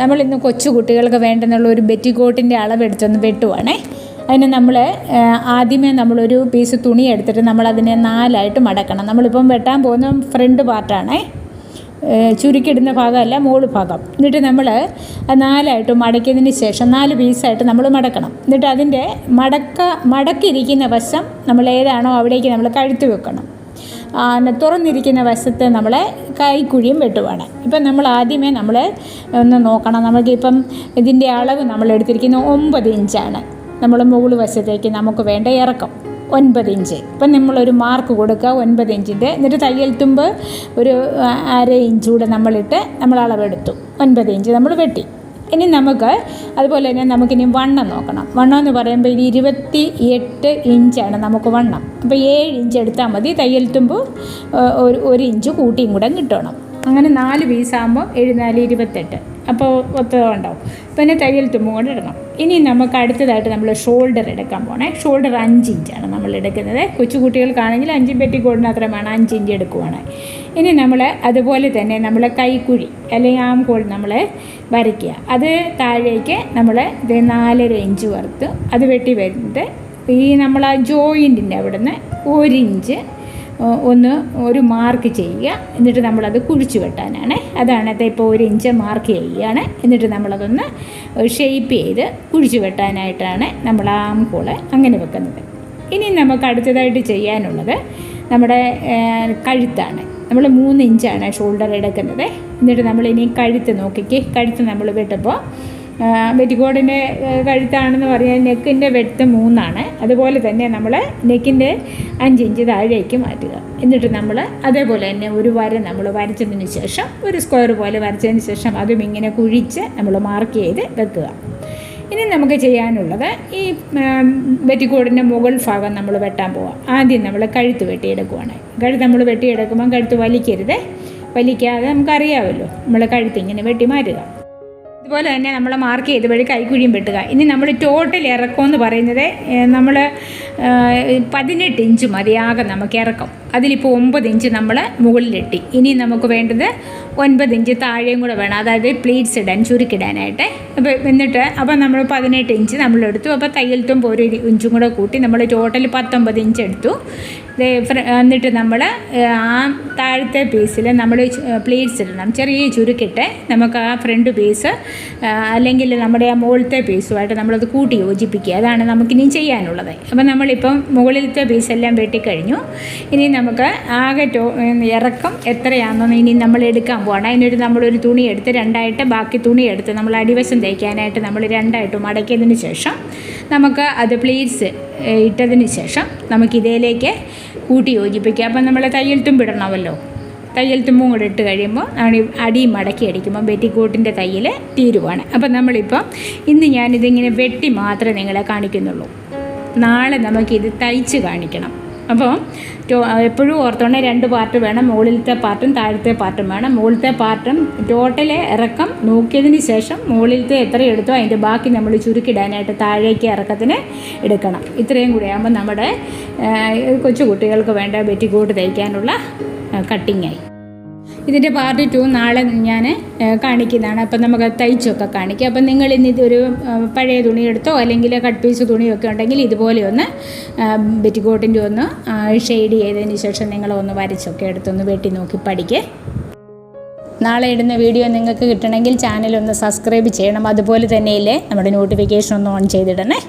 നമ്മൾ ഇന്ന് കൊച്ചു കുട്ടികൾക്ക് വേണ്ടെന്നുള്ള ഒരു ബെറ്റിക്കോട്ടിന്റെ അളവെടുത്തൊന്ന് വെട്ടുവാണേ. അതിന് നമ്മൾ ആദ്യമേ നമ്മളൊരു പീസ് തുണി എടുത്തിട്ട് നമ്മളതിനെ നാലായിട്ട് മടക്കണം. നമ്മളിപ്പം വെട്ടാൻ പോകുന്ന ഫ്രണ്ട് പാർട്ടാണേ ചുരുക്കിടുന്ന ഭാഗമല്ല മോൾ ഭാഗം. എന്നിട്ട് നമ്മൾ നാലായിട്ട് മടക്കിയതിന് ശേഷം നാല് പീസായിട്ട് നമ്മൾ മടക്കണം. എന്നിട്ട് അതിന്റെ മടക്ക മടക്കിരിക്കുന്ന വശം നമ്മൾ ഏതാണോ അവിടേക്ക് നമ്മൾ കഴുത്ത് വെക്കണം. തുറന്നിരിക്കുന്ന വശത്ത് നമ്മൾ കൈക്കുഴിയും വെട്ടുവാണ്. ഇപ്പം നമ്മൾ ആദ്യമേ നമ്മൾ ഒന്ന് നോക്കണം. നമുക്കിപ്പം ഇതിന്റെ അളവ് നമ്മൾ എടുത്തിരിക്കുന്നത് ഒമ്പത് ഇഞ്ചാണ്. നമ്മൾ മുകൾ വശത്തേക്ക് നമുക്ക് വേണ്ട ഇറക്കം ഒൻപത് ഇഞ്ച്. ഇപ്പം നമ്മളൊരു മാർക്ക് കൊടുക്കുക ഒൻപത് ഇഞ്ചിന്റെ. എന്നിട്ട് തയ്യൽ തുമ്പ് ഒരു അര ഇഞ്ച് നമ്മളിട്ട് നമ്മൾ അളവെടുത്തു. ഒൻപത് ഇഞ്ച് നമ്മൾ വെട്ടി. ഇനി നമുക്ക് അതുപോലെ തന്നെ നമുക്കിനി വണ്ണം നോക്കണം. വണ്ണം എന്ന് പറയുമ്പോൾ ഇനി ഇരുപത്തി എട്ട് ഇഞ്ചാണ് നമുക്ക് വണ്ണം. അപ്പോൾ ഏഴ് ഇഞ്ച് എടുത്താൽ മതി. തയ്യൽ തുമ്പ് ഒരു ഒരു ഇഞ്ച് കൂട്ടിയും കൂടെ കിട്ടണം. അങ്ങനെ നാല് പീസാകുമ്പോൾ എഴുന്നാൽ നാല് ഇരുപത്തെട്ട്. അപ്പോൾ ഒത്തതുണ്ടാവും. പിന്നെ തയ്യൽ തുമ്പും കൊണ്ട് ഇടണം. ഇനി നമുക്ക് അടുത്തതായിട്ട് നമ്മൾ ഷോൾഡർ എടുക്കാൻ പോകണേ ഷോൾഡർ അഞ്ച് ഇഞ്ചാണ് നമ്മൾ എടുക്കുന്നത്. കൊച്ചുകുട്ടികൾക്കാണെങ്കിൽ അഞ്ചും പെറ്റിക്കോടിന് അത്ര വേണം അഞ്ച് ഇഞ്ച് എടുക്കുവാണ്. ഇനി നമ്മൾ അതുപോലെ തന്നെ നമ്മൾ കൈക്കുഴി അല്ലെങ്കിൽ ആം കോൾ നമ്മൾ വരയ്ക്കുക. അത് താഴേക്ക് നമ്മൾ ഇത് നാലര ഇഞ്ച് വറുത്ത് അത് വെട്ടി വരുന്നത് ഈ നമ്മൾ ആ ജോയിന്റിന്റെ അവിടുന്ന് ഒരു ഇഞ്ച് ഒന്ന് ഒരു മാർക്ക് ചെയ്യുക. എന്നിട്ട് നമ്മളത് കുഴിച്ചു വെട്ടാനാണ്. അതാണ് അത് ഇപ്പോൾ ഒരു ഇഞ്ച് മാർക്ക് ചെയ്യുകയാണ്. എന്നിട്ട് നമ്മളതൊന്ന് ഷേപ്പ് ചെയ്ത് കുഴിച്ചു വെട്ടാനായിട്ടാണ് നമ്മൾ ആം കോൾ അങ്ങനെ വെക്കുന്നത്. ഇനി നമുക്ക് അടുത്തതായിട്ട് ചെയ്യാനുള്ളത് നമ്മുടെ കഴുത്താണ്. നമ്മൾ മൂന്ന് ഇഞ്ചാണ് ഷോൾഡർ എടുക്കുന്നത്. എന്നിട്ട് നമ്മളിനി കഴുത്ത് നോക്കിക്ക്. കഴുത്ത് നമ്മൾ വെട്ടുമ്പോൾ ബെറ്റിക്കോടിന്റെ കഴുത്താണെന്ന് പറഞ്ഞാൽ നെക്കിന്റെ വെട്ട് മൂന്നാണ്. അതുപോലെ തന്നെ നമ്മൾ നെക്കിന്റെ അഞ്ച് ഇഞ്ച് താഴേക്ക് മാറ്റുക. എന്നിട്ട് നമ്മൾ അതേപോലെ തന്നെ ഒരു വര നമ്മൾ വരച്ചതിന് ശേഷം ഒരു സ്ക്വയർ പോലെ വരച്ചതിന് ശേഷം അതും ഇങ്ങനെ കുഴിച്ച് നമ്മൾ മാർക്ക് ചെയ്ത് വെക്കുക. ഇനി നമുക്ക് ചെയ്യാനുള്ളത് ഈ വെറ്റിക്കോടിന്റെ മുകൾ ഭാഗം നമ്മൾ വെട്ടാൻ പോവാം. ആദ്യം നമ്മൾ കഴുത്ത് വെട്ടിയെടുക്കുവാണ്. കഴുത്ത് നമ്മൾ വെട്ടിയെടുക്കുമ്പോൾ കഴുത്ത് വലിക്കരുത്. വലിക്കാതെ നമുക്കറിയാമല്ലോ നമ്മൾ കഴുത്ത് ഇങ്ങനെ വെട്ടി മാറ്റുക. ഇതുപോലെ തന്നെ നമ്മൾ മാർക്ക് ചെയ്ത് വഴി കൈക്കുഴിയും വെട്ടുക. ഇനി നമ്മൾ ടോട്ടൽ ഇറക്കം എന്ന് പറയുന്നത് നമ്മൾ പതിനെട്ട് ഇഞ്ച് മതിയാകെ നമുക്ക് ഇറക്കം. അതിലിപ്പോൾ ഒമ്പത് ഇഞ്ച് നമ്മൾ മുകളിലിട്ടി. ഇനി നമുക്ക് വേണ്ടത് ഒൻപത് ഇഞ്ച് താഴെയും കൂടെ വേണം. അതായത് പ്ലീറ്റ്സ് ഇടാൻ ചുരുക്കിടാനായിട്ട്. അപ്പോൾ എന്നിട്ട് അപ്പോൾ നമ്മൾ പതിനെട്ട് ഇഞ്ച് നമ്മളെടുത്തു. അപ്പോൾ തയ്യൽ ഒരു ഇഞ്ചും കൂടെ കൂട്ടി നമ്മൾ ടോട്ടൽ പത്തൊമ്പത് ഇഞ്ച് എടുത്തു. എന്നിട്ട് നമ്മൾ ആ താഴത്തെ പീസിൽ നമ്മൾ പ്ലേറ്റ്സ് ഇടണം. ചെറിയ ചുരുക്കിട്ട് നമുക്ക് ആ ഫ്രണ്ട് പീസ് അല്ലെങ്കിൽ നമ്മുടെ ആ മുകളിലത്തെ പീസുമായിട്ട് നമ്മളത് കൂട്ടി യോജിപ്പിക്കുക. അതാണ് നമുക്കിനി ചെയ്യാനുള്ളത്. അപ്പം നമ്മളിപ്പം മുകളിലത്തെ പീസെല്ലാം വെട്ടിക്കഴിഞ്ഞു. ഇനി നമുക്ക് ആകെ ടോ ഇറക്കം എത്രയാണെന്ന് ഇനി നമ്മൾ എടുക്കാൻ പോകണം അതിനൊരു നമ്മളൊരു തുണി എടുത്ത് രണ്ടായിട്ട് ബാക്കി തുണി എടുത്ത് നമ്മൾ അടിവശം തയ്ക്കാനായിട്ട് നമ്മൾ രണ്ടായിട്ട് മടക്കിയതിന് ശേഷം നമുക്ക് അത് പ്ലേറ്റ്സ് ഇട്ടതിന് ശേഷം നമുക്ക് ഇതിലേക്ക് കൂട്ടി യോജിപ്പിക്കുക. അപ്പം നമ്മൾ തയ്യൽ തുമ്പിടണമല്ലോ തയ്യൽ തുമ്പും കൂടെ ഇട്ട് കഴിയുമ്പോൾ നമ്മൾ അടിയും അടി മടക്കി അടിക്കുമ്പോൾ പെറ്റിക്കോട്ടിന്റെ തയ്യൽ തീരുവാണ്. അപ്പം നമ്മളിപ്പം ഇന്ന് ഞാനിതിങ്ങനെ വെട്ടി മാത്രമേ നിങ്ങളെ കാണിക്കുന്നുള്ളൂ. നാളെ നമുക്കിത് തയ്ച്ച് കാണിക്കണം. അപ്പോൾ എപ്പോഴും ഓർത്തോണേ രണ്ട് പാർട്ട് വേണം. മുകളിലത്തെ പാർട്ടും താഴത്തെ പാർട്ടും വേണം. മുകളിലത്തെ പാർട്ടും ടോട്ടലെ ഇറക്കം നോക്കിയതിന് ശേഷം മുകളിലത്തെ എത്ര എടുത്തോ അതിന്റെ ബാക്കി നമ്മൾ ചുരുക്കിടാനായിട്ട് താഴേക്ക് ഇറക്കത്തിന് എടുക്കണം. ഇത്രയും കൂടി ആകുമ്പോൾ നമ്മുടെ കൊച്ചു കുട്ടികൾക്ക് വേണ്ട ബെറ്റിക്കോട്ട് തയ്ക്കാനുള്ള കട്ടിങ്ങായി ഇതിന്റെ പാർട്ട് ടു നാളെ ഞാൻ കാണിക്കുന്നതാണ്. അപ്പം നമുക്ക് തയ്ച്ചൊക്കെ കാണിക്കാം. അപ്പം നിങ്ങൾ ഇന്ന് ഇതൊരു പഴയ തുണിയെടുത്തോ അല്ലെങ്കിൽ കട്ട് പീസ് തുണിയൊക്കെ ഉണ്ടെങ്കിൽ ഇതുപോലെ ഒന്ന് ബെറ്റിക്കോട്ടിന്റെ ഒന്ന് ഷെയ്ഡ് ചെയ്തതിന് ശേഷം നിങ്ങൾ ഒന്ന് വരച്ചൊക്കെ എടുത്തൊന്ന് വെട്ടി നോക്കി പഠിക്കേ. നാളെ ഇടുന്ന വീഡിയോ നിങ്ങൾക്ക് കിട്ടണമെങ്കിൽ ചാനൽ ഒന്ന് സബ്സ്ക്രൈബ് ചെയ്യണം. അതുപോലെ തന്നെയല്ലേ നമ്മുടെ നോട്ടിഫിക്കേഷൻ ഒന്ന് ഓൺ ചെയ്തിടണേ.